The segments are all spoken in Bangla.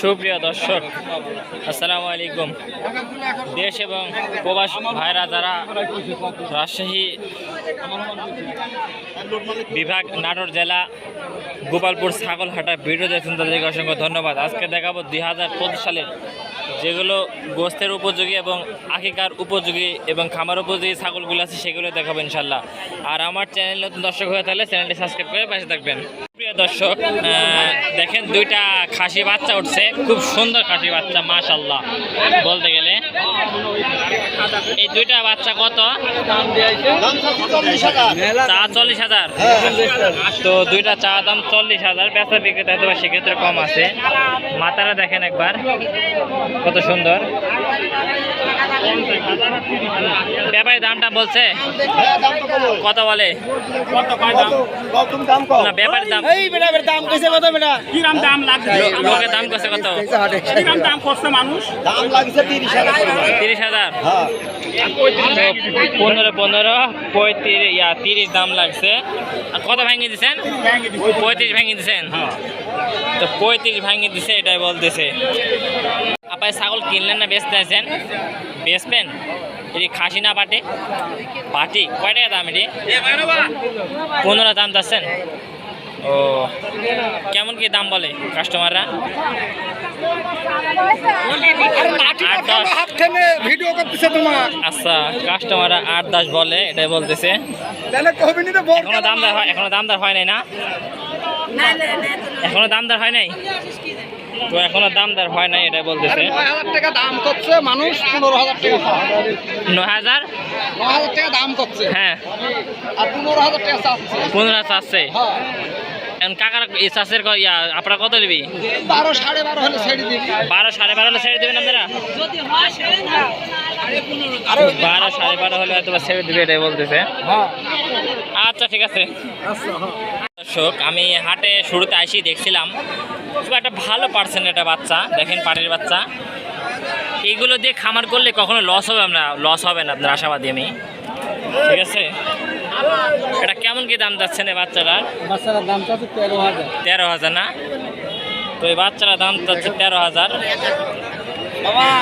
সুপ্রিয় দর্শক, আসসালামু আলাইকুম। দেশ এবং প্রবাস ভাইরা যারা রাজশাহী বিভাগ নাটোর জেলা গোপালপুর ছাগলহাটার ভিডিও দেখছেন, তাদেরকে অসংখ্য ধন্যবাদ। আজকে দেখাবো দুই হাজার পঁচিশ সালের যেগুলো গোস্তের উপযোগী এবং আকিকার উপযোগী এবং খামার উপযোগী ছাগলগুলো আছে, সেগুলো দেখাবো ইনশাল্লাহ আর আমার চ্যানেল নতুন দর্শক হয়ে থাকলে চ্যানেলটি সাবস্ক্রাইব করে পাশে থাকবেন। দর্শক দেখেন দুইটা খাসি বাচ্চা উঠছে খুব সুন্দর খাসি বাচ্চা মাশাল্লাহ বলতে গেলে এই দুইটা বাচ্চা কত? চা চল্লিশ হাজার। তো দুইটা চা দাম চল্লিশ হাজার বেচা বিক্রেতা হয়তো সেক্ষেত্রে কম আছে। মাথাটা দেখেন একবার কত সুন্দর। ব্যাপারী দামটা বলছে? কত বলে? না দাম এই বেটা বেটা দাম কইছে কত বেটা? দাম লাগছে? দাম কত? দাম করছে মানুষ? লাগছে হ্যাঁ। পনেরো পনেরো, পঁয়ত্রিশ, ইয়া, তিরিশ দাম লাগছে। আর কত ভাঙিয়ে দিচ্ছেন পঁয়ত্রিশ ভাঙিয়ে দিচ্ছেন তো পঁয়ত্রিশ ভাঙিয়ে দিছে, এটাই বলতেছে। আপনার ছাগল কিনলেন না, বেচতে আছেন? বেচবেন? এটি খাসি না, পাটে? পাটি? কয় টাকা দাম এটি? পনেরো দাম যাচ্ছেন? ও, কেমন কি দাম বলে কাস্টমাররা? তোমার আচ্ছা আট দশ বলে এটাই বলতেছে। এখনও দামদার হয় এখনও দামদার হয় নাই না? এখনও দামদার হয় নাই? তো এখনও দামদার হয় নাই এটাই বলতেছে। নয় হাজার? টাকা দাম করছে মানুষ পনেরো হাজার টাকা নয় হাজার নয় হাজার টাকা দাম করছে। হ্যাঁ। আর পনেরো হাজার টাকা পনেরো চাচ্ছে। হ্যাঁ। এখন কাকার এই চাষের ইয়া আপনারা কত নিবি বারো সাড়ে বারো হলে ছেড়ে দিবি। বারো সাড়ে বারো হলে ছেড়ে দেবেন আপনারা? বারো সাড়ে বারো হলে হয়তো ছেড়ে দেবে এটাই বলতেছে। আচ্ছা ঠিক আছে। দর্শক আমি হাটে শুরুতে আসি দেখছিলাম। খুব একটা ভালো পার্সেন্ট এটা বাচ্চা দেখেন পাটির বাচ্চা। এইগুলো দিয়ে খামার করলে কখনো লস হবে না লস হবে না আপনার আশাবাদী আমি। ঠিক আছে? এটা কেমন কি দাম যাচ্ছেন এই বাচ্চাটার বাচ্চাটার দাম চাচ্ছে তেরো হাজার। তেরো হাজার না? তো এই বাচ্চাটার দাম যাচ্ছে তেরো হাজার।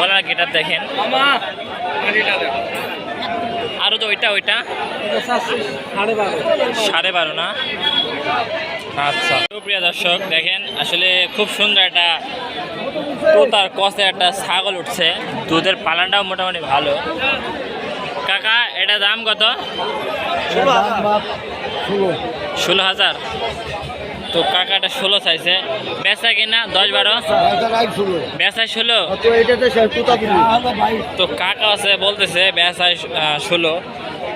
গলার গেটার দেখেন। আরও তো ওইটা ওইটা? সাড়ে বারো। না? আচ্ছা। প্রিয় দর্শক দেখেন আসলে খুব সুন্দর একটা তোতার কষে একটা ছাগল উঠছে। দুধের পালানটাও মোটামুটি ভালো। কাকা এটা দাম কত? ষোলো হাজার। তো কাকা এটা ষোলো চাইছে। বেচা কিনা? দশ বারো? বেচায় ষোলো? তো কাকা আছে বলতেছে বেচায় ষোলো।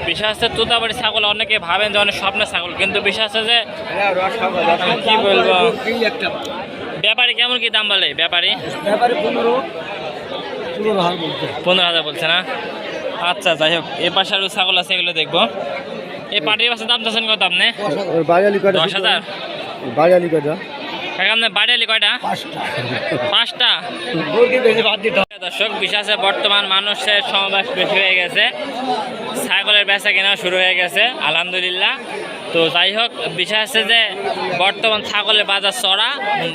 বিশ্বাস আছে তোতাবাড়ি ছাগল অনেকে ভাবেন যে অনেক স্বপ্নের ছাগল কিন্তু বিশ্বাস আছে যে কি বলব? ব্যাপারী কেমন কি দাম বলে? ব্যাপারী? পনেরো হাজার বলছে না? আচ্ছা যাই হোক এ পাশে আরও ছাগল আছে এগুলো দেখব। এই পাটির পাশে দাম চাচ্ছেন কত আপনি? দশ হাজার? কাকা আপনার বাড়ি কয়টা? পাঁচটা। দর্শক বিশ্বাসে বর্তমান মানুষের সমাবেশ বেশি হয়ে গেছে। ছাগলের বেচা কেনা শুরু হয়ে গেছে আলহামদুলিল্লাহ। তো যাই হোক বিষয় আছে যে বর্তমান ছাগলের বাজার চড়া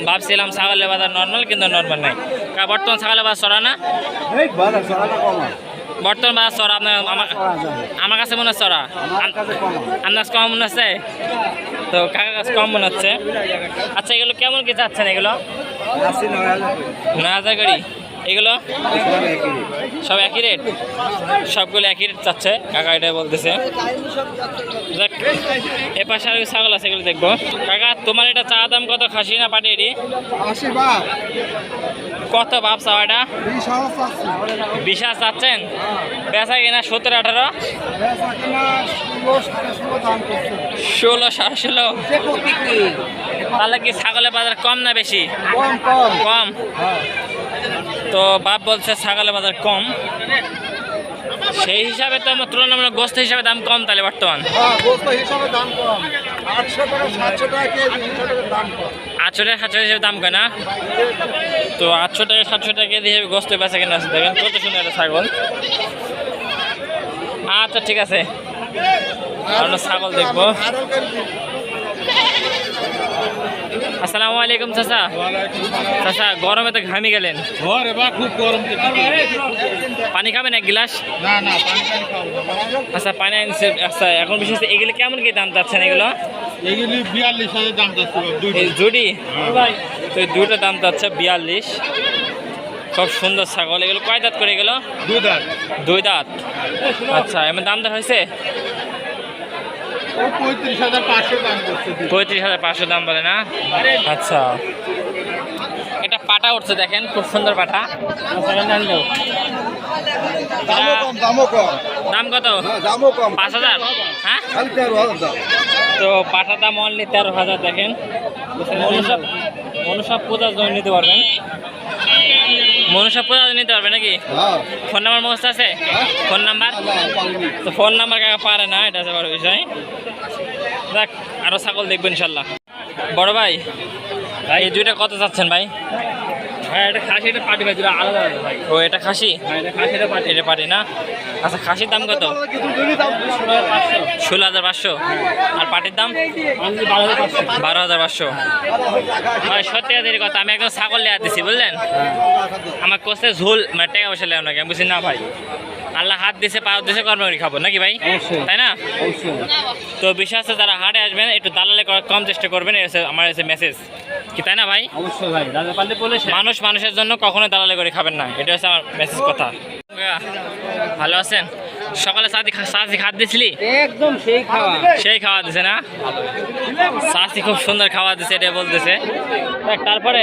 ভাবছিলাম ছাগলের বাজার নর্মাল কিন্তু নর্মাল নাই। কারণ বর্তমান ছাগলের বাজার চড়া না? বর্তমান বাজার চড়া আপনার আমার আমার কাছে মনে হচ্ছে চড়া। আন্দাজ কম মনে হচ্ছে? তো কাকার কাছে কম মনে হচ্ছে। আচ্ছা এগুলো কেমন কি চাচ্ছেন এগুলো? নয় হাজার গাড়ি এগুলো? সব একই রেট সবগুলো একই রেট চাচ্ছে কাকা এটাই বলতেছে। এ পাশে আর ছাগল আছে এগুলো দেখব। কাকা তোমার এটা চা দাম কত? খাসি না পাটি এটি কত ভাব চাওয়া এটা? বিশ হাজার চাচ্ছেন? বেচা কিনা সত্তর আঠারো? ষোলো সাড়ে ষোলো তাহলে কি ছাগলের বাজার কম না বেশি? কম কম। কম। তো বাপ বলছে ছাগলের বাজার কম। সেই হিসাবে তো আমার তুলনামূলক গোস্ত হিসাবে দাম কম তাহলে বর্তমান। হ্যাঁ আটশো টাকা সাতশো হিসেবে দাম কয় না? তো আটশো টাকা সাতশো টাকা কেজি হিসেবে গোস্ত বেচা কেনা আছে। দেখেন কত সুন্দর একটা ছাগল। আচ্ছা ঠিক আছে। আমরা ছাগল দেখব। আসসালামু আলাইকুম চাচা। চাচা গরমে তো ঘামি গেলেন। খুব গরম পানি খাবেন এক গ্লাস? না না। আচ্ছা পানি আনছে আচ্ছা এখন বিশেষ এগুলো কেমন কি দাম চাচ্ছেন এগুলো? এগুলি বিয়াল্লিশ হাজার দাম চাচ্ছি জুড়ি? তো দুটো দাম চাচ্ছে বিয়াল্লিশ। খুব সুন্দর ছাগল। এগুলো কয় দাঁত করে এগুলো? দুই দাঁত। দুই দাঁত। আচ্ছা এমন দাম দর হয়েছে? পঁয়ত্রিশ হাজার পাঁচশো দাম বলে না? আচ্ছা। এটা পাটা উঠছে দেখেন খুব সুন্দর পাটা। দাম কত? হ্যাঁ পাঁচ হাজার? হ্যাঁ? তো পাঠার দাম অনলি তেরো হাজার দেখেন। মনুষ্য মনুষ্য পূজার জন্য নিতে পারবেন। মনুষ্য পূজা নিতে পারবে নাকি? হ্যাঁ। ফোন নাম্বার মস্ত আছে? Phone number? তো ফোন নাম্বার কাকা পারে না এটা আছে বড় বিষয়। দেখ আরও ছাগল দেখব ইনশাল্লাহ। বড় ভাই ভাই। এই দুইটা কত চাচ্ছেন ভাই? হ্যাঁ এটা খাসি এটা পাটি ভাই দুটো আলাদা আলাদা ভাই। ও এটা খাসি? হ্যাঁ এটা খাসি এটা পাটি। এটা পাটি না? আচ্ছা খাসির দাম কত? ষোলো হাজার পাঁচশো। আর পাটির দাম? বারো হাজার পাঁচশো। ভাই সত্যি কথা কথা আমি একদম ছাগল লেয়া দিছি বুঝলেন? আমার কোসে ঝোল মানে টাকা পয়সা আপনাকে নাকি আমি বুঝছি না ভাই। আল্লাহ হাত দিছে পা দিছে কর্ম করে খাব। নাকি ভাই? তাই না? তো বিশ্বাস আছে যারা হাটে আসবেন একটু দালালে করার কম চেষ্টা করবেন আমার এসে মেসেজ কি তাই না ভাই? মানুষ মানুষের জন্য কখনো দালালে করে খাবেন না এটা হচ্ছে আমার মেসেজ কথা। ভালো আছেন? সকালে সাথে সাথে খাত দিয়েছিলি একদম সেই খাওয়া। সেই খাওয়া দিছে না? শাসি খুব সুন্দর খাওয়া দিছে এটা বলতেছে। তারপরে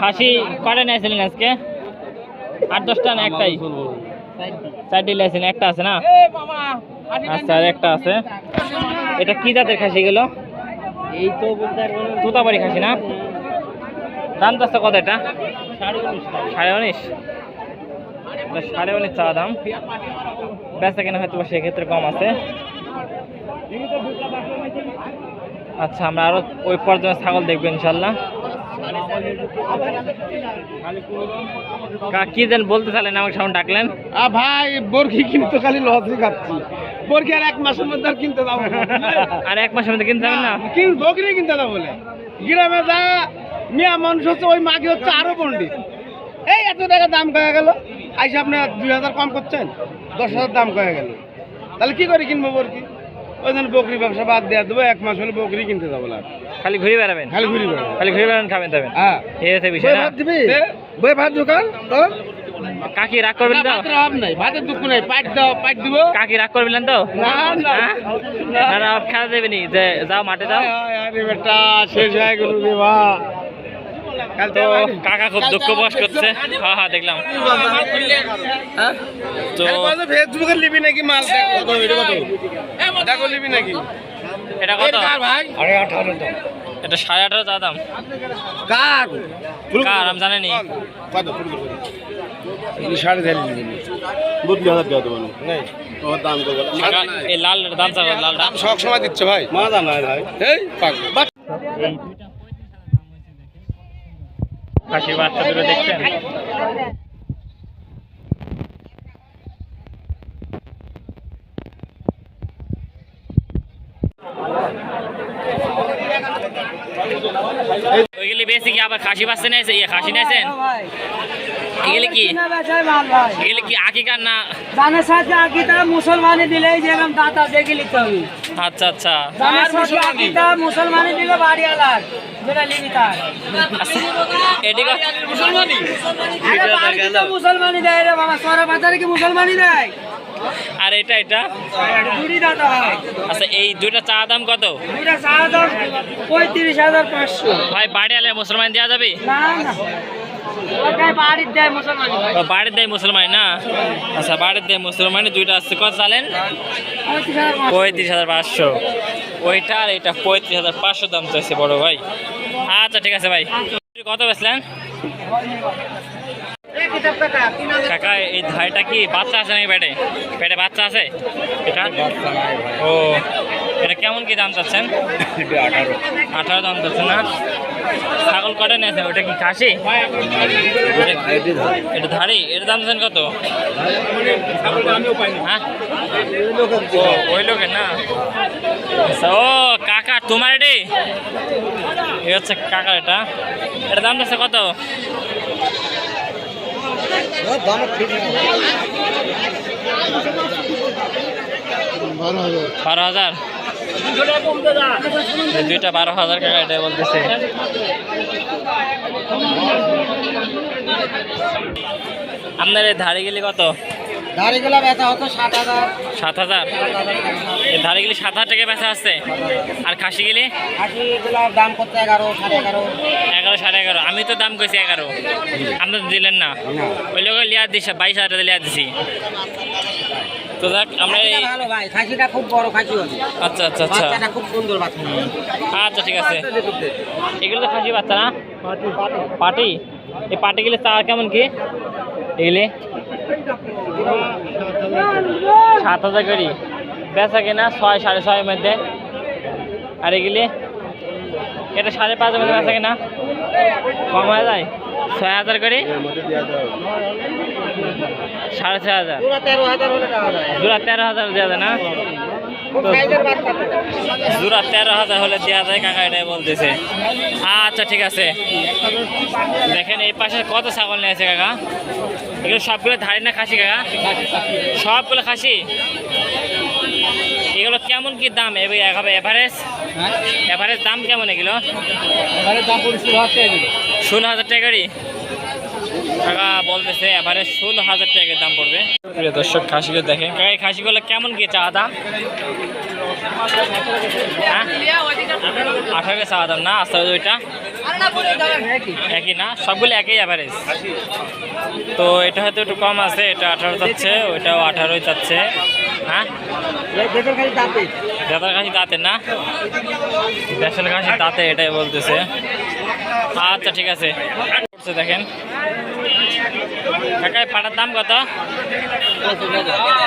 খাসি কটা নিয়েছিলেন আজকে? আট দশটা না একটাই? চারটি নিয়েছিলেন একটা আছে না? আচ্ছা আর একটা আছে। এটা কি জাতের খাসি গেল এই তো পারব খাসি না? দাম চাচ্ছে কত এটা? সাড়ে উনিশ। সাড়ে উনিশ চা দাম। বেচা কেনা হয়তো সেক্ষেত্রে কম আছে। আচ্ছা আমরা আরও ওই পর্যন্ত ছাগল দেখব ইনশাল্লাহ। কা- দেন বলতে চাইলেন আমাকে সামনে ডাকলেন। আ ভাই বরকি কিনতে খালি লসই খাচ্ছি। বরকি আর এক মাসের মধ্যে আর কিনতে যাব আর এক মাসের মধ্যে কিনতে যাবেন না? কি বকরি কিনতে যাব বলে। গ্রামে যা মিয়া মানুষ হচ্ছে ওই মাকে হচ্ছে আরও পন্ডিত এই এত টাকা দাম কয়ে গেল? আইসে আপনি দুই হাজার কম করছেন দশ হাজার দাম কয়ে গেল। তাহলে কি করে কিনবো বরকি ওই জন্য বকরি ব্যবসা বাদ দেওয়া দেবো এক মাস হলে বকরি কিনতে যাব না খালি ঘুরে বেড়াবেন খালি ঘুরি বেড়াবো খালি ঘুরে বেড়ান খাবেন তবেন হ্যাঁ এই বিষয় না দিবি বই ভাত দোকান তো কাকি রাগ করবেন তো ভাতের অভাব নাই ভাতের দুঃখ নাই পাইট দাও পাইট দিব কাকি রাগ করবেন তো না না হ্যাঁ? না না খেলা দেবেনি যে যাও মাঠে যাও আরে বেটা শেষ হয়ে গেল রে বা তো কাকা খুব দুঃখ প্রকাশ করছে হ্যাঁ হ্যাঁ দেখলাম তো ফেসবুকে লিবি নাকি মাল দেখো এটা কত দেখো লিবি নাকি? এটা কত? ভাই? আরে আঠারো তো এটা সাড়ে আঠারো চা দাম। কার? কার? আমি জানেনি কত? সাড়ে চার বুদ্ধি হাজার দেওয়া দেবো দাম এই লাল দাম চা লালটা সব সময় দিচ্ছে ভাই। মা দাম নাই ভাই। এই পাগল। এই খাসি বাচ্চা দুটো দেখছেন? ওইগুলি বেশি কি আবার খাসি বাচ্চা নিয়েছে ইয়ে খাসি নিয়েছেন এগুলি কি? এগুলি কি আকিকার না? দানের সাথে আকিতা মুসলমানি দিলেই যেরকম দাতা দেখে লিখতে হবে। আচ্ছা আচ্ছা। আকিতা মুসলমানি? দিলে বাড়ি বাড়িতে তো মুসলমানি দেয় রে বাবা সরা বাজারে কি মুসলমানি দেয়? আর এটা এটা? আচ্ছা এই দুইটা চা দাম কত? পঁয়ত্রিশ হাজার পাঁচশো। ভাই বাড়ি আলে মুসলমান দেওয়া যাবে? বাড়ির দেয় মুসলমান। না? আচ্ছা বাড়ির দেয় মুসলমান দুইটা আসছে কত চালেন? পঁয়ত্রিশ হাজার পাঁচশো। ওইটা আর এটা পঁয়ত্রিশ হাজার পাঁচশো দাম চাইছে বড় ভাই। আচ্ছা ঠিক আছে ভাই। কত বেচলেন এই কিতাব কাটা, তিন হাজার। কাকা, এই ধাইটা কি বাচ্চা আছে নাকি পেটে? পেটে বাচ্চা আছে? এটা? ও, এটা কেমন কি দাম চাচ্ছেন? আঠারো দাম চাচ্ছেন না? ছাগল কটা নিয়েছেন? ওটা কি খাসি? এটা ধারি এর দাম চাচ্ছেন কত? হ্যাঁ? ওই লোকের না? ও, কাকা, তোমার এটি? হচ্ছে কাকার এটা। এটা দাম আছে কত? বারো হাজার। দুইটা বারো হাজার টাকা এটা বলতেছে। আপনার এই ধারে গেলে কত? ব্যথা হতো সাত হাজার। সাত হাজার? ধারে গেলি সাত হাজার টাকা বেচা আসছে আর খাসি গেলি খাসিগুলার দাম করতে এগারো সাড়ে এগারো। এগারো সাড়ে এগারো। আমি তো দাম কইছি এগারো। আপনি তো দিলেন না। ওই লোক লিয়ার দিছে বাইশ হাজার টাকা দিছি। তো দেখ আমরা এই ভালো ভাই। খাসিটা খুব বড় খাসি হবে। আচ্ছা আচ্ছা আচ্ছা। বাচ্চাটা খুব সুন্দর বাচ্চা। আচ্ছা ঠিক আছে। এগুলো তো খাসি বাচ্চা না? পাটি। এই পাটি গেলে চা কেমন কি? এগুলি? সাত হাজার করি। বেচা কিনা ছয়, সাড়ে ছয়ের মধ্যে। আর এগুলি? এটা সাড়ে পাঁচ মধ্যে বেচা কিনা। কম যায়? ছয় হাজার করে? সাড়ে ছয় হাজার। পুরো তেরো হাজার দেওয়া যায় না। জোড়া তেরো হাজার হলে দেওয়া যায়, কাকা এটাই বলতেছে। আচ্ছা ঠিক আছে। দেখেন এই পাশে কত ছাগল নিয়েছে কাকা? এগুলো সবগুলো ধারে না খাসি কাকা? সবগুলো খাসি? এগুলো কেমন কি দাম? এভারেজ এভারেজ দাম কেমন এগুলো? ষোলো হাজার টাকা টাকারই কাকা বলতেছে এবারে ষোলো হাজার টাকার দাম পড়বে। প্রিয় দর্শক খাসিগুলো দেখেন। কাকা এই খাসিগুলো কেমন কি চা দাম? হ্যাঁ? আঠারো চা দাম না? আস্তে ওইটা? একই। না? সবগুলো একই অ্যাভারেজ তো এটা হয়তো একটু কম আছে এটা আঠারো চাচ্ছে ওইটাও আঠারোই চাচ্ছে হ্যাঁ? দেশের খালি দাঁতে। দাদার কাছে দাঁতে না? দেশের কাছে দাঁতে এটাই বলতেছে। আচ্ছা ঠিক আছে। দেখেন। কাকা পাটার দাম কত?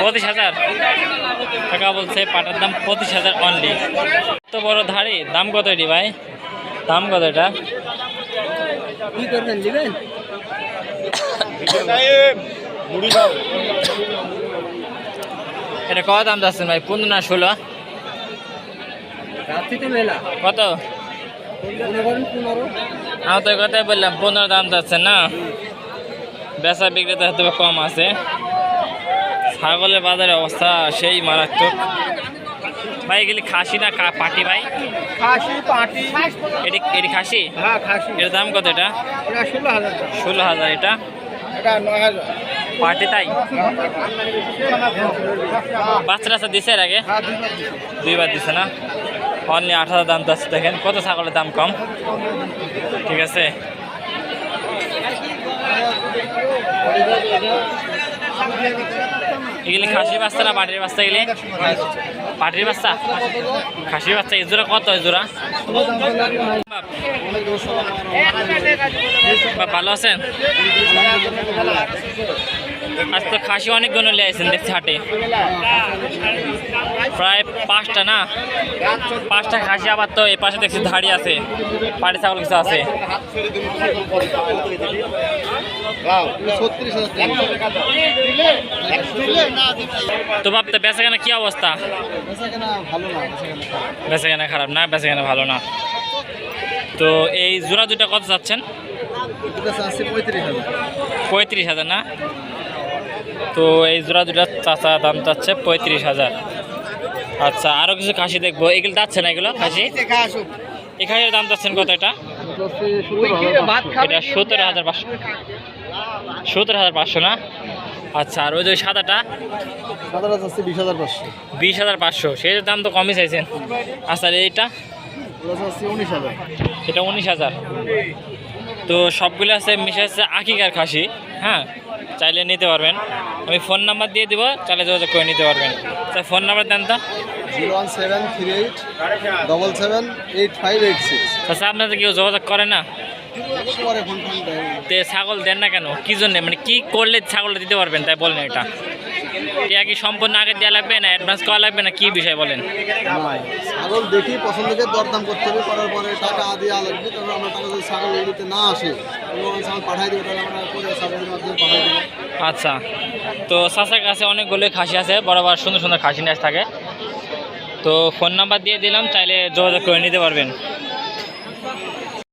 পঁচিশ হাজার। কাকা বলছে পাটার দাম পঁচিশ হাজার অনলি এত বড় ধাড়ি দাম কত এটি ভাই? দাম কত এটা? কি করবেন দিবেন এটা কত দাম যাচ্ছেন ভাই পনেরো না ষোলো? কত? আমি তো কথাই বললাম পনেরো দাম যাচ্ছে না? বেচা বিক্রেতা হয়তো কম আছে। ছাগলের বাজারের অবস্থা সেই মারাত্মক। ভাই এগুলি খাসি না পাটি ভাই? খাসি পাটি। এটি এটি খাসি? হ্যাঁ খাসি। এর দাম কত এটা? ষোলো হাজার টাকা। ষোলো হাজার এটা? এটা নয় হাজার। পাটি তাই? বাচ্চা টাচ্চা দিছে এর আগে? হ্যাঁ দুইবার দিছে। না? অনলি আট হাজার দাম যাচ্ছে দেখেন। কত ছাগলের দাম কম? ঠিক আছে। এগুলি খাসির বাচ্চা না পাটির বাচ্চা এগুলি? পাটির বাচ্চা? খাসির বাচ্চা, এই কত এই ভালো আছেন? আজ তো খাসি অনেকগুলো লিয়ে আছেন দেখছি হাটে। প্রায় পাঁচটা না? পাঁচটা খাসি আবার তো এই পাশে দেখছি ধাড়ি আছে। পাটি ছাগল কিছু আছে। তো বাপ তো বেচা কেনা কি অবস্থা? বেচাকেনা ভালো না বেচাকেনা খারাপ। বেচা কেনা খারাপ না বেচা কেনা ভালো না। তো এই জোড়া দুটা কত যাচ্ছেন পঁয়ত্রিশ হাজার। না? তো এই জোড়া দুটা চাচা দাম চাচ্ছে পঁয়ত্রিশ হাজার। আচ্ছা আরও কিছু খাসি দেখব। এগুলো যাচ্ছে না এগুলো খাসি? এখানে দাম চাচ্ছেন কত এটা? এটা সতেরো হাজার পাঁচশো। সতেরো হাজার পাঁচশো না? আচ্ছা আর ওই যে ওই সাদাটা? সাদাটা চাচ্ছি বিশ হাজার পাঁচশো। বিশ হাজার পাঁচশো। সেই দাম তো কমই চাইছেন। আচ্ছা এইটা? উনিশ হাজার। এটা উনিশ হাজার। তো সবগুলো আছে মিশে আছে আকিকার খাসি হ্যাঁ? চাইলে নিতে পারবেন। আমি ফোন নাম্বার দিয়ে দিব চাইলে যোগাযোগ করে নিতে পারবেন। তাই ফোন নাম্বার দেন তো। আচ্ছা আপনাদের কেউ যোগাযোগ করে না? তে ছাগল দেন না কেন? কি জন্যে? মানে কি করলে ছাগলটা দিতে পারবেন? তাই বলেন এটা। এটা কি সম্পূর্ণ আগে দেওয়া লাগবে না অ্যাডভান্স করা লাগবে না কি বিষয় বলেন? ছাগল দেখি পছন্দ করে দরদাম করতে হবে করার পরে টাকা দেওয়া লাগবে তারপর আমরা টাকা যদি ছাগল এগুলিতে না আসে ছাগল পাঠাই দেবো তাহলে আমরা ছাগলের মাধ্যমে পাঠাই দেবো। আচ্ছা। তো চাষার কাছে অনেকগুলোই খাসি আছে বড় সুন্দর সুন্দর খাসি নিয়ে থাকে। তো ফোন নাম্বার দিয়ে দিলাম চাইলে যোগাযোগ করে নিতে পারবেন।